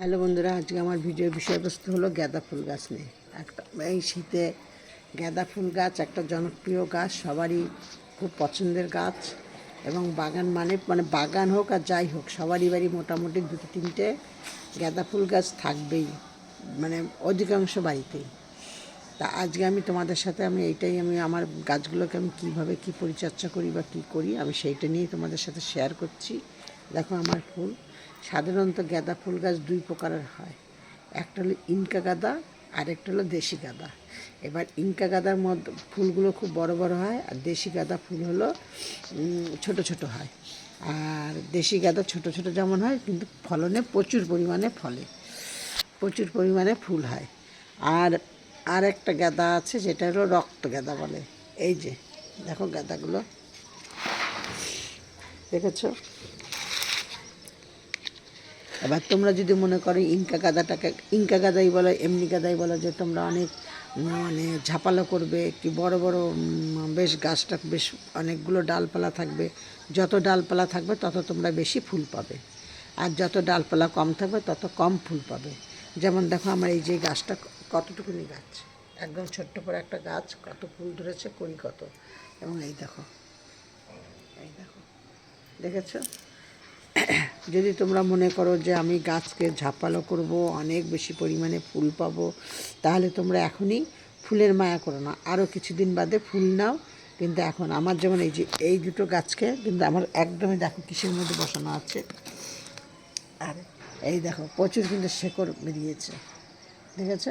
Hello বন্ধুরা, আজকে আমার ভিডিওর বিষয়বস্তু হলো গাঁদা ফুল গাছ নিয়ে। একটা এই শীতে গাঁদা ফুল গাছ একটা জনপ্রিয় গাছ, সবারই খুব পছন্দের গাছ এবং বাগান মানে মানে বাগান হোক আর যাই হোক, সবারই বাড়ি মোটামুটি দুটো তিনটে গাঁদা ফুল গাছ থাকবেই মানে অধিকাংশ বাড়িতেই। তা আজকে আমি তোমাদের সাথে আমি এইটাই, আমি আমার গাছগুলোকে আমি কীভাবে কী পরিচর্যা করি বা কী করি, আমি সেইটা নিয়েই তোমাদের সাথে শেয়ার করছি। দেখো আমার ফুল। সাধারণত গাঁদা ফুল গাছ দুই প্রকারের হয়। একটা হলো ইনকা গাঁদা আর একটা হলো দেশি গাঁদা। এবার ইনকা গাঁদার মধ্যে ফুলগুলো খুব বড় বড় হয়, আর দেশি গাঁদা ফুল হলো ছোট ছোট হয়। আর দেশি গাঁদা ছোট ছোট যেমন হয়, কিন্তু ফলনে প্রচুর পরিমাণে ফলে। প্রচুর পরিমাণে ফুল হয়। আর আর একটা গাঁদা আছে, যেটা হলো রক্ত গাঁদা বলে। এই যে, দেখো গাঁদাগুলো। দেখেছ? এবার তোমরা যদি মনে করো ইনকা গাদাটাকে, ইনকা গাদাই বলো, এমনি গাদাই বলো যে তোমরা অনেক মানে ঝাপালো করবে, একটি বড় বড় বেশ গাছটা, বেশ অনেকগুলো ডালপালা থাকবে। যত ডালপালা থাকবে, তত তোমরা বেশি ফুল পাবে। আর যত ডালপালা কম থাকবে, তত কম ফুল পাবে। যেমন দেখো আমার এই যে গাছটা কতটুকুনি গাছ? একদম ছোট্ট করে একটা গাছ, কত ফুল ধরেছে, করি কত। এবং এই দেখো এই দেখো, দেখেছ? যদি তোমরা মনে করো যে আমি গাছকে ঝাপালো করব, অনেক বেশি পরিমাণে ফুল পাবো, তাহলে তোমরা এখনই ফুলের মায়া করো না। আরও কিছুদিন বাদে ফুল নাও, কিন্তু এখন আমার যেমন এই যে, এই দুটো গাছকে কিন্তু আমার একদমই দেখো কিসের মধ্যে বসানো আছে। আর এই দেখো, প্রচুর কিন্তু শেকড় বেরিয়েছে। দেখেছ?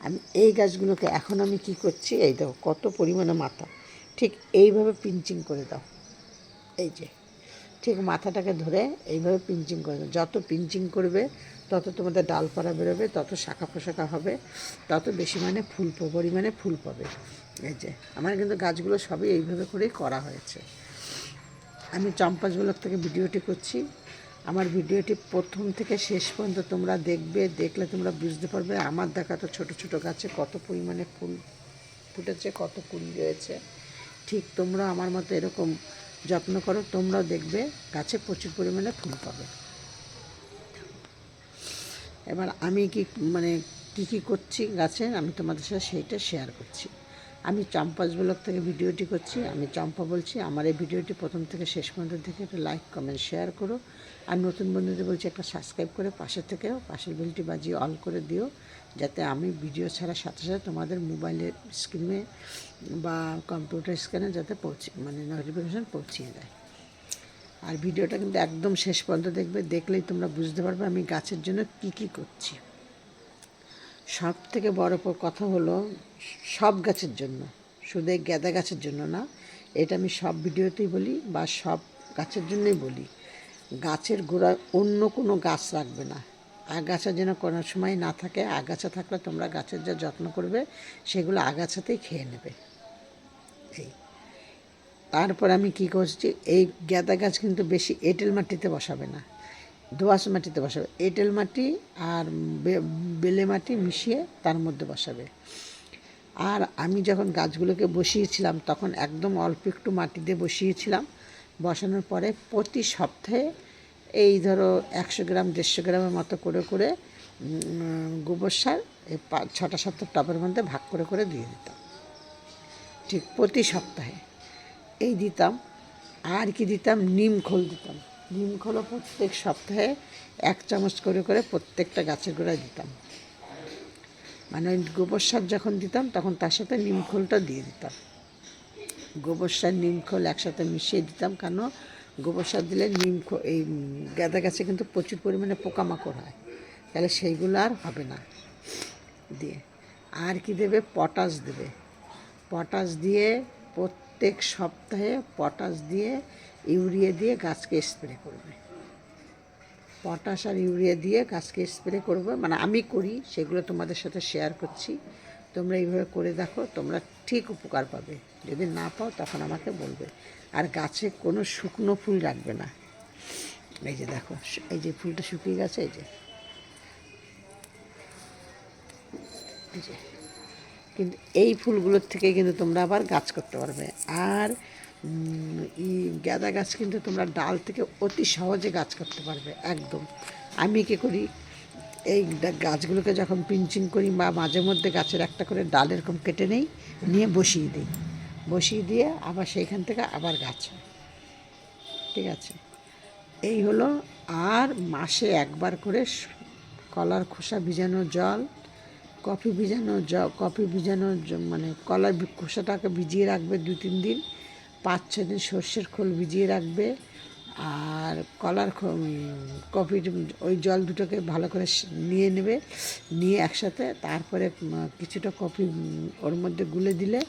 আমি এই গাছগুলোকে এখন আমি কি করছি? এই দেখো, কত পরিমাণে মাথা। ঠিক এইভাবে পিঞ্চিং করে দাও। এই যে। ঠিক মাথাটাকে ধরে এইভাবে পিঞ্চিং করে যত পিঞ্চিং করবে, তত তোমাদের ডালপালা বেরোবে, তত শাখা পোশাখা হবে, তত বেশি মানে ফুল পরিমাণে ফুল পাবে। এই যে, আমার কিন্তু গাছগুলো সবই এইভাবে করেই করা হয়েছে। আমি চম্পাসগুলোর থেকে ভিডিওটি করছি। আমার ভিডিওটি প্রথম থেকে শেষ পর্যন্ত তোমরা দেখবে, দেখলে তোমরা বুঝতে পারবে আমার দেখা তো ছোটো ছোটো গাছে কত পরিমাণে ফুল ফুটেছে, কত কুড়ি রয়েছে। ঠিক তোমরা আমার মতো এরকম যত্ন করো, তোমরাও দেখবে গাছে প্রচুর পরিমাণে ফুল পাবে। এবার আমি কি মানে কি কি করছি গাছে, আমি তোমাদের সাথে সেইটা শেয়ার করছি। আমি চম্পাস ব্লগ থেকে ভিডিওটি করছি, আমি চম্পা বলছি, আমার এই ভিডিওটি প্রথম থেকে শেষ পর্যন্ত দেখে একটা লাইক কমেন্ট শেয়ার করো। আর নতুন বন্ধুদের বলছি, একটা সাবস্ক্রাইব করে পাশে থেকেও, পাশের বেলটি বাজিয়ে অল করে দিও। যাতে আমি ভিডিও ছাড়ার সাথে সাথে তোমাদের মোবাইলের স্ক্রিনে বা কম্পিউটার স্ক্রিনে যাতে পৌঁছে মানে নোটিফিকেশান পৌঁছিয়ে দেয়। আর ভিডিওটা কিন্তু একদম শেষ পর্যন্ত দেখবে, দেখলেই তোমরা বুঝতে পারবে আমি গাছের জন্য কি কি করছি। সব থেকে বড় কথা হলো সব গাছের জন্য, শুধু এই গাঁদা গাছের জন্য না, এটা আমি সব ভিডিওতেই বলি বা সব গাছের জন্যই বলি। গাছের গোড়ায় অন্য কোনো গাছ রাখবে না। আগাছা যেন কোনো সময় না থাকে, আগাছা থাকলে তোমরা গাছের যা যত্ন করবে, সেগুলো আগাছাতেই খেয়ে নেবে। এই। তারপর আমি কি করছি, এই গাঁদা গাছ কিন্তু বেশি এঁটেল মাটিতে বসাবে না, দোআঁশ মাটিতে বসাবে। এঁটেল মাটি আর বেলে মাটি মিশিয়ে তার মধ্যে বসাবে। আর আমি যখন গাছগুলোকে বসিয়েছিলাম, তখন একদম অল্প একটু মাটি দিয়ে বসিয়েছিলাম, বসানোর পরে প্রতি সপ্তাহে এই ধরো একশো গ্রাম, দেড়শো গ্রামের মতো করে করে গোবর সার এই ছটা সাতটা টবের মধ্যে ভাগ করে করে দিয়ে দিতাম। ঠিক প্রতি সপ্তাহে। এই দিতাম। আর কি দিতাম? নিম খোল দিতাম। নিম খোলও প্রত্যেক সপ্তাহে এক চামচ করে করে প্রত্যেকটা গাছের গোড়ায় দিতাম। মানে ওই গোবর সার যখন দিতাম, তখন তার সাথে নিম খোলটা দিয়ে দিতাম। গোবর সার, নিম খোল একসাথে মিশিয়ে দিতাম কেন? গোবর সার দিলে নিম এই গাঁদা গাছে কিন্তু প্রচুর পরিমাণে পোকামাকড় হয়। তাহলে সেইগুলো আর হবে না। দিয়ে আর কি দেবে? পটাশ দেবে। পটাশ দিয়ে প্রত্যেক সপ্তাহে পটাশ দিয়ে ইউরিয়া দিয়ে গাছকে স্প্রে করবে। পটাশ আর ইউরিয়া দিয়ে গাছকে স্প্রে করবে। মানে আমি করি, সেগুলো তোমাদের সাথে শেয়ার করছি। তোমরা এইভাবে করে দেখো, তোমরা ঠিক উপকার পাবে। যদি না পাও, তখন আমাকে বলবে। আর গাছে কোনো শুকনো ফুল রাখবে না। এই যে দেখো, এই যে ফুলটা শুকিয়ে গেছে, এই যে। কিন্তু এই ফুলগুলোর থেকে কিন্তু তোমরা আবার গাছ করতে পারবে। আর ই গাঁদা গাছ কিন্তু তোমরা ডাল থেকে অতি সহজে গাছ করতে পারবে, একদম। আমি কী করি এই গাছগুলোকে যখন পিঞ্চিং করি বা মাঝে মধ্যে গাছের একটা করে ডাল এরকম কেটে নেই, নিয়ে বসিয়ে দিই। বসিয়ে দিয়ে আবার সেইখান থেকে আবার গাছ হয়। ঠিক আছে? এই হলো আর মাসে একবার করে কলার খোসা ভিজানো জল, কফি ভিজানো জ, কফি ভিজানো মানে কলার খোসাটাকে ভিজিয়ে রাখবে দু তিন দিন। পাঁচ ছ দিন সর্ষের খোল ভিজিয়ে রাখবে। আর কলার কফির ওই জল দুটোকে ভালো করে নিয়ে নেবে, নিয়ে একসাথে তারপরে কিছুটা কফি ওর মধ্যে গুলে দিলে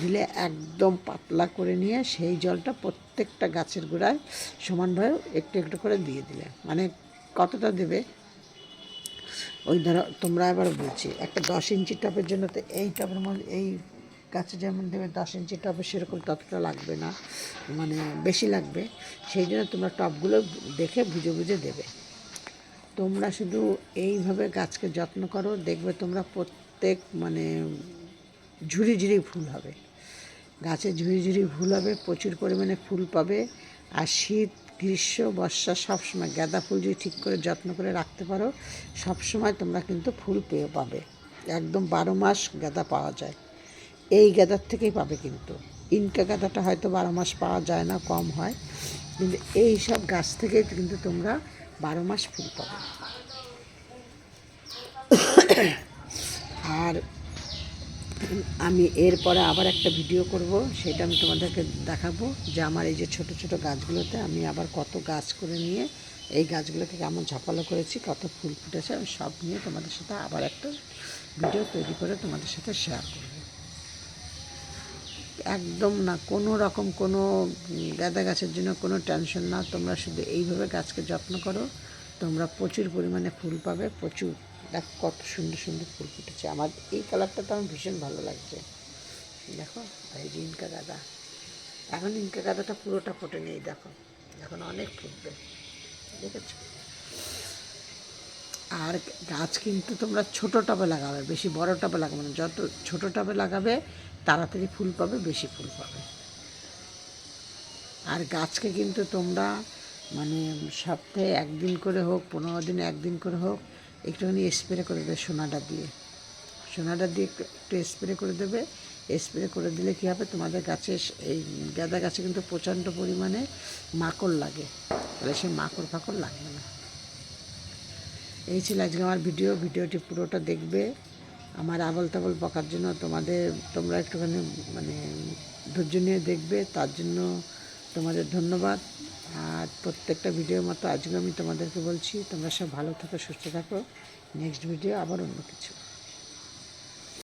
দিলে একদম পাতলা করে নিয়ে সেই জলটা প্রত্যেকটা গাছের গোড়ায় সমানভাবে একটু একটু করে দিয়ে দিলে। মানে কতটা দেবে? ওই ধরো তোমরা এবার বলছি, একটা দশ ইঞ্চি টপের জন্য তো এই টপের মধ্যে এই গাছে যেমন দেবে দশ ইঞ্চি টবে সেরকম ততটা লাগবে না। মানে বেশি লাগবে। সেই জন্য তোমরা টবগুলো দেখে বুঝে বুঝে দেবে। তোমরা শুধু এইভাবে গাছকে যত্ন করো, দেখবে তোমরা প্রত্যেক মানে ঝুড়ি ঝুড়ি ফুল হবে। গাছে ঝুড়ি ঝুড়ি ফুল হবে, প্রচুর পরিমাণে ফুল পাবে। আর শীত, গ্রীষ্ম, বর্ষা সবসময় গাঁদা ফুল যদি ঠিক করে যত্ন করে রাখতে পারো, সবসময় তোমরা কিন্তু ফুল পেয়ে পাবে। একদম বারো মাস গাঁদা পাওয়া যায়। এই গাঁদার থেকেই পাবে কিন্তু। ইনকা গাঁদাটা হয়তো বারো মাস পাওয়া যায় না, কম হয়। কিন্তু এই সব গাছ থেকেই কিন্তু তোমরা বারো মাস ফুল পাবে। আর আমি এরপরে আবার একটা ভিডিও করব, সেটা আমি তোমাদেরকে দেখাবো যে আমার এই যে ছোট ছোট গাছগুলোতে আমি আবার কত গাছ করে নিয়ে এই গাছগুলোকে কেমন ঝাপালো করেছি, কত ফুল ফুটেছে, আমি সব নিয়ে তোমাদের সাথে আবার একটা ভিডিও তৈরি করে তোমাদের সাথে শেয়ার করব। একদম না, কোনো রকম কোনো গাঁদা গাছের জন্য কোনো টেনশন না। তোমরা শুধু এইভাবে গাছকে যত্ন করো। তোমরা প্রচুর পরিমাণে ফুল পাবে, প্রচুর। দেখো কত সুন্দর সুন্দর ফুল ফুটেছে। আমার এই কালারটা তো আমার ভীষণ ভালো লাগছে। দেখো এই যে ইনকা গাঁদা। এখন ইনকা গাঁদাটা পুরোটা ফোটে নেই, দেখো। এখন অনেক ফুটবে। দেখেছ? আর গাছ কিন্তু তোমরা ছোট টবে লাগাবে, বেশি বড় টবে লাগাবে না। যত ছোট টবে লাগাবে, তাড়াতাড়ি ফুল পাবে, বেশি ফুল পাবে। আর গাছকে কিন্তু তোমরা মানে সপ্তাহে একদিন করে হোক, পনেরো দিনে একদিন করে হোক, একটুখানি স্প্রে করে দেবে সোনাটা দিয়ে। সোনাটা দিয়ে একটু স্প্রে করে দেবে। স্প্রে করে দিলে কী হবে? তোমাদের গাছে এই গাঁদা গাছে কিন্তু প্রচণ্ড পরিমাণে মাকড় লাগে। তাহলে সেই মাকড় ফাকড় লাগবে না। এই ছিল আজকে আমার ভিডিও। ভিডিওটি পুরোটা দেখবে। আমার আবল তাবল বকার জন্য তোমাদের, তোমরা একটুখানি মানে ধৈর্য নিয়ে দেখবে। তার জন্য তোমাদের ধন্যবাদ। আর প্রত্যেকটা ভিডিওর মতো আজকে আমি তোমাদেরকে বলছি, তোমরা সব ভালো থাকো, সুস্থ থাকো। নেক্সট ভিডিও আবার অন্য কিছু।